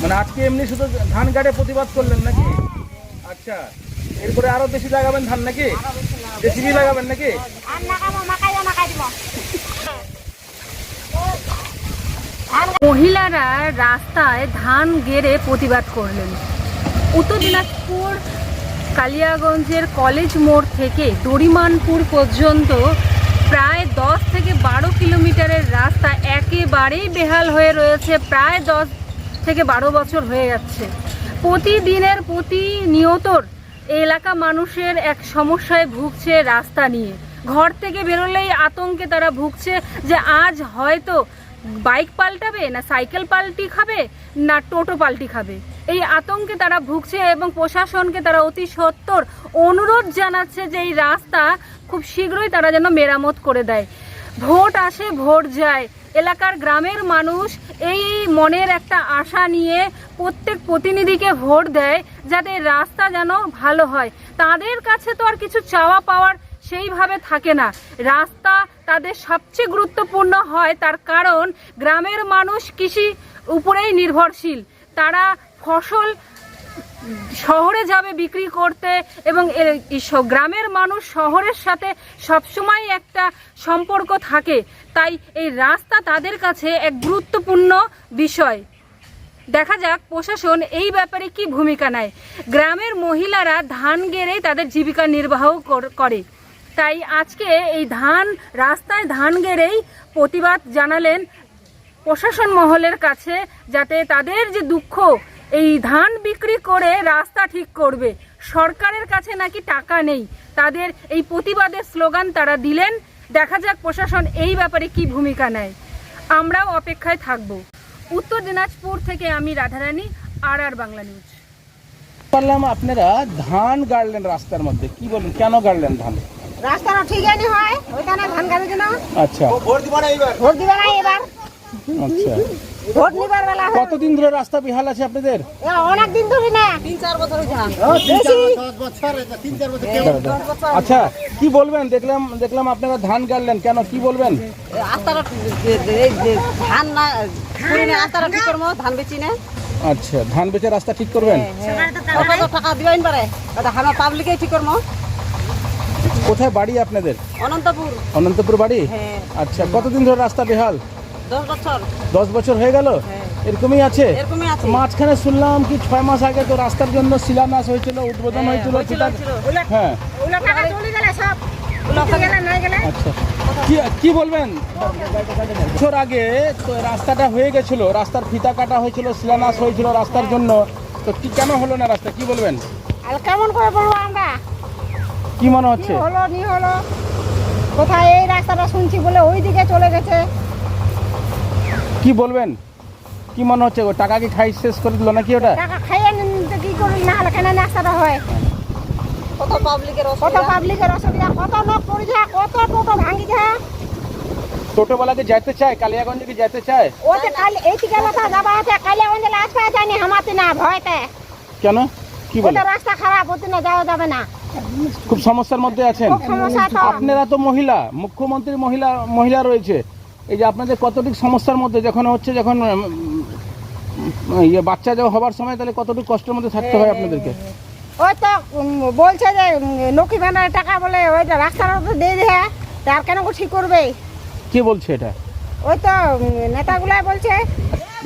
মানে আজকে এমনি শুধু ধান কাটে প্রতিবাদ করলেন নাকি? আচ্ছা এরপরে আরও বেশি লাগাবেন ধান নাকি? জেসিবি লাগাবেন নাকি? মহিলারা রাস্তায় ধান গেড়ে প্রতিবাদ করলেন। উত্তর দিনাজপুর কালিয়াগঞ্জের কলেজ মোড় থেকে দড়িমানপুর পর্যন্ত প্রায় দশ থেকে বারো কিলোমিটারের রাস্তা একেবারেই বেহাল হয়ে রয়েছে। প্রায় দশ থেকে বারো বছর হয়ে যাচ্ছে। প্রতিদিনের প্রতিনিয়তর এলাকা মানুষের এক সমস্যায় ভুগছে রাস্তা নিয়ে। ঘর থেকে বেরোলেই আতঙ্কে তারা ভুগছে যে আজ হয়তো বাইক পাল্টাবে না সাইকেল পাল্টি খাবে না টোটো পাল্টি খাবে। এই আতঙ্কে তারা ভুগছে এবং প্রশাসনকে তারা অতি সত্বর অনুরোধ জানাচ্ছে যে এই রাস্তা খুব শীঘ্রই তারা যেন মেরামত করে দেয়। ভোট আসে, ভোট যায়। এলাকার গ্রামের মানুষ এই মনের একটা আশা নিয়ে প্রত্যেক প্রতিনিধিকে ভোট দেয় যাতে রাস্তা যেন ভালো হয়। তাদের কাছে তো আর কিছু চাওয়া পাওয়ার সেইভাবে থাকে না। রাস্তা তাদের সবচেয়ে গুরুত্বপূর্ণ হয় তার কারণ গ্রামের মানুষ কৃষি উপরেই নির্ভরশীল। তারা ফসল শহরে যাবে বিক্রি করতে এবং গ্রামের মানুষ শহরের সাথে সবসময় একটা সম্পর্ক থাকে। তাই এই রাস্তা তাদের কাছে এক গুরুত্বপূর্ণ বিষয়। দেখা যাক প্রশাসন এই ব্যাপারে কি ভূমিকা নেয়। গ্রামের মহিলারা ধান গেড়েই তাদের জীবিকা নির্বাহ করে। তাই আজকে এই ধান, রাস্তায় ধান গেড়েই প্রতিবাদ জানালেন প্রশাসন মহলের কাছে, যাতে তাদের যে দুঃখ এই ধান বিক্রি করে রাস্তা ঠিক করবে। সরকারের কাছে নাকি টাকা নেই। তাদের এই প্রতিবাদের স্লোগান তারা দিলেন। দেখা যাক প্রশাসন এই ব্যাপারে কি ভূমিকা নেয়। আমরাও অপেক্ষায় থাকব। উত্তর দিনাজপুর থেকে আমি রাধারানী আর আর বাংলা নিউজ। পারলাম আপনারা ধান গাড়লেন রাস্তার মধ্যে। কি বলেন কেন গাড়লেন ধান? রাস্তাটা ঠিক হয়নি হয়। ওইখানে ধান গাড়ির জন্য। আচ্ছা। ভোট দিবে না এবার আচ্ছা। ভোট নিবার বেলা হয়। কতদিন ধরে রাস্তা বেহাল আছে আপনাদের? অনেক দিন ধরে না। তিন চার বছর আচ্ছা কি বলবেন? দেখলাম দেখলাম আপনারা ধান গাড়লেন। কেন কি বলবেন? আস্তারা ধান না আস্তারা ঠিক করব? ধান বেচি না? আচ্ছা ধান বেচে রাস্তা ঠিক করবেন? কত কত টাকা দিবেন পারে। ওটা আমার পাবলিকে ঠিক করব। কোথায় বাড়ি আপনাদের? অনন্তপুর। অনন্তপুর বাড়ি? হ্যাঁ। আচ্ছা কতদিন ধরে রাস্তা বেহাল? দশ বছর। হয়ে গেল? হ্যাঁ। এরকমই আছে? মাঝখানে শুনলাম কি ছয় মাস আগে তো রাস্তার জন্য শিলান্যাস হয়েছিল উদ্বোধন হ্যাঁ, হয়েছিল। হ্যাঁ। আচ্ছা। কি কি বলবেন? বছর আগে তো রাস্তাটা হয়ে গেছিল রাস্তার ফিতা কাটা হয়েছিল শিলান্যাস হয়েছিল রাস্তার জন্য। তো কি কেন হলো না রাস্তা? কি বলবেন? আর কেমন করে বলব আমরা? কি মনে হচ্ছে? হলো নি হলো? কোথায় এই রাস্তাটা শুনছি বলে ওই দিকে চলে গেছে। কি বলবেন? কি মনে হচ্ছে ও টাকা কি খাই শেষ করে দিল নাকি ওটা? টাকা খাইয়ে কি করি না হলে কেন রাস্তাটা হয়? কত পাবলিকের কত পাবলিকের অসুবিধা? কত লোক পড়ে যায়? কত টোটো ভাঙি যায়? টোটোওয়ালাকে যেতে চায়? কালিয়াগঞ্জে কি যেতে চায়? ওতে কাল এই থেকে মাথা যাবা আছে কালে অঞ্জলে আসবে জানি হামাতে না ভয়তে। কেন? কি বলে? রাস্তা খারাপ ওতে না যাওয়া যাবে না। খুব সমস্যার মধ্যে আছেন? আপনারা তো মহিলা মুখ্যমন্ত্রী মহিলা মহিলা রয়েছে। এই যে আপনাদের কতটুকু সমস্যার মধ্যে? যখন হচ্ছে যখন ইয়ে বাচ্চা যাওয়া হবার সময় তাহলে কতটুকু কষ্টের মধ্যে থাকতে হয় আপনাদেরকে? ওই তো বলছে যে নকি ব্যানার টাকা বলে ওইটা রাস্তার উপরে দিয়ে দেয় তার কেন করে ঠিক করবে? কে বলছে এটা? ওই তো নেতাগুলাই বলছে।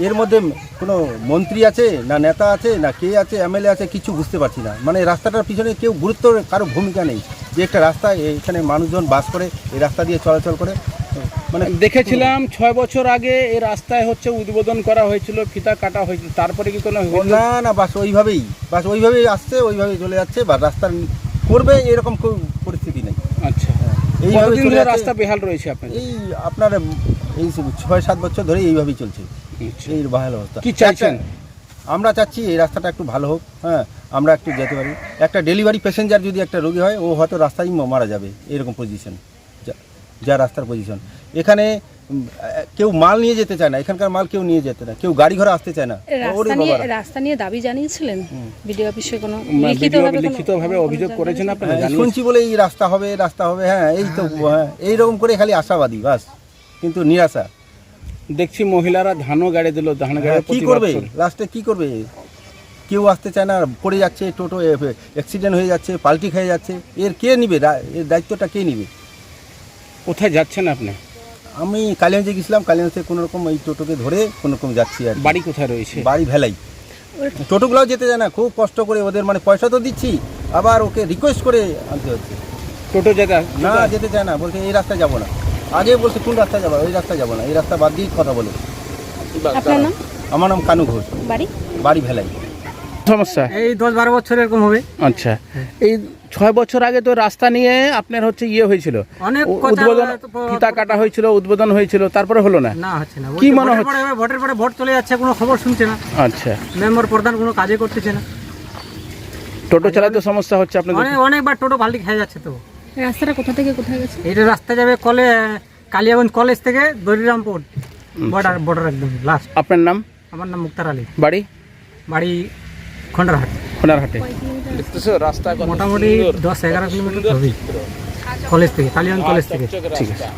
এর মধ্যে কোনো মন্ত্রী আছে না নেতা আছে না কে আছে এমএলএ আছে কিছু বুঝতে পারছি না। মানে রাস্তাটার পিছনে কেউ গুরুত্ব কারও ভূমিকা নেই। যে একটা রাস্তা এখানে মানুষজন বাস করে এই রাস্তা দিয়ে চলাচল করে মানে দেখেছিলাম ছয় বছর আগে এই রাস্তায় হচ্ছে উদ্বোধন করা হয়েছিল ফিতা কাটা হয়েছিল তারপরে কি কোনো না না বাস ওইভাবেই বাস ওইভাবেই আসছে ওইভাবেই চলে যাচ্ছে বা রাস্তা করবে এরকম পরিস্থিতি নেই। আচ্ছা। এইভাবে চলে রাস্তা বেহাল রয়েছে আপনাদের? এই আপনার এই ছয় সাত বছর ধরে এইভাবেই চলছে। আচ্ছা। এই ভালো অবস্থা। কি চাইছেন? আমরা চাচ্ছি এই রাস্তাটা একটু ভালো হোক হ্যাঁ আমরা একটু যেতে পারি। একটা ডেলিভারি প্যাসেঞ্জার যদি একটা রোগী হয় ও হয়তো রাস্তায় মারা যাবে এরকম পজিশন যা রাস্তার পজিশন এখানে কেউ মাল নিয়ে যেতে চায় না এখানকার মাল কেউ নিয়ে যেতে না কেউ গাড়ি ঘোড়া আসতে চায় না। ওরে রাস্তা নিয়ে রাস্তা নিয়ে দাবি জানিয়েছিলেন? বিডিও অফিসে কোনো লিখিতভাবে লিখিতভাবে অভিযোগ করেছেন আপনারা? হ্যাঁ, শুনছি বলে এই রাস্তা হবে রাস্তা হবে হ্যাঁ এই তো হ্যাঁ এইরকম করে খালি আশাবাদী বাস। কিন্তু নিরাশা। দেখছি মহিলারা ধানও গাড়ি দিল ধান গাড়ি হ্যাঁ, কি করবে? লাস্টে কি করবে? কেউ আসতে চায় না পড়ে যাচ্ছে টোটো অ্যাক্সিডেন্ট হয়ে যাচ্ছে পাল্টি খেয়ে যাচ্ছে। এর কে নিবে? এর দায়িত্বটা কে নিবে? কোথায় যাচ্ছেন আপনি? আমি কালিয়াঞ্জে গেছিলাম কালিয়াঞ্জে কোনো রকম এই টোটোকে ধরে কোনো রকম যাচ্ছি আর বাড়ি কোথায় রয়েছে? বাড়ি ভেলাই। টোটোগুলোও যেতে যায় না খুব কষ্ট করে ওদের মানে পয়সা তো দিচ্ছি আবার ওকে রিকোয়েস্ট করে আনতে হচ্ছে। টোটো জায়গা না যেতে চায় না বলছে এই রাস্তায় যাব না। আগে বলছে কোন রাস্তায় যাব? ওই রাস্তায় যাব না এই রাস্তা বাদ দিয়ে কথা বলে। আপনার আমার নাম কানু ঘোষ। বাড়ি? বাড়ি ভেলাই। সমস্যা? এই দশ বারো বছর এরকম হবে। আচ্ছা। এই ছয় বছর আগে তো রাস্তা নিয়ে আপনার হচ্ছে ইয়ে হয়েছিল। অনেক উদ্বোধন ফিতা কাটা হয়েছিল উদ্বোধন হয়েছিল তারপরে হলো না? না হচ্ছে না। কি মনে ভোটের হচ্ছে? পরে ভোটের পরে ভোট চলে যাচ্ছে কোনো খবর শুনছে না। আচ্ছা। মেম্বার প্রধান কোনো কাজে করতেছে না। টোটো চালাতে সমস্যা হচ্ছে আপনাদের। অনেক অনেকবার টোটো পাল্টি খেয়ে যাচ্ছে তো। রাস্তাটা কোথা থেকে কোথায় গেছে? এইটা রাস্তা যাবে কলে কালিয়াগঞ্জ কলেজ থেকে দরিরামপুর বর্ডার বর্ডার একদম লাস্ট আপনার নাম? আমার নাম মুক্তার আলী। বাড়ি? বাড়ি খন্ডারহাট। খোনারহাটে দেখতেছো রাস্তা মোটামুটি দশ এগারো কিলোমিটার কলেজ থেকে কালিয়ান কলেজ থেকে। ঠিক আছে।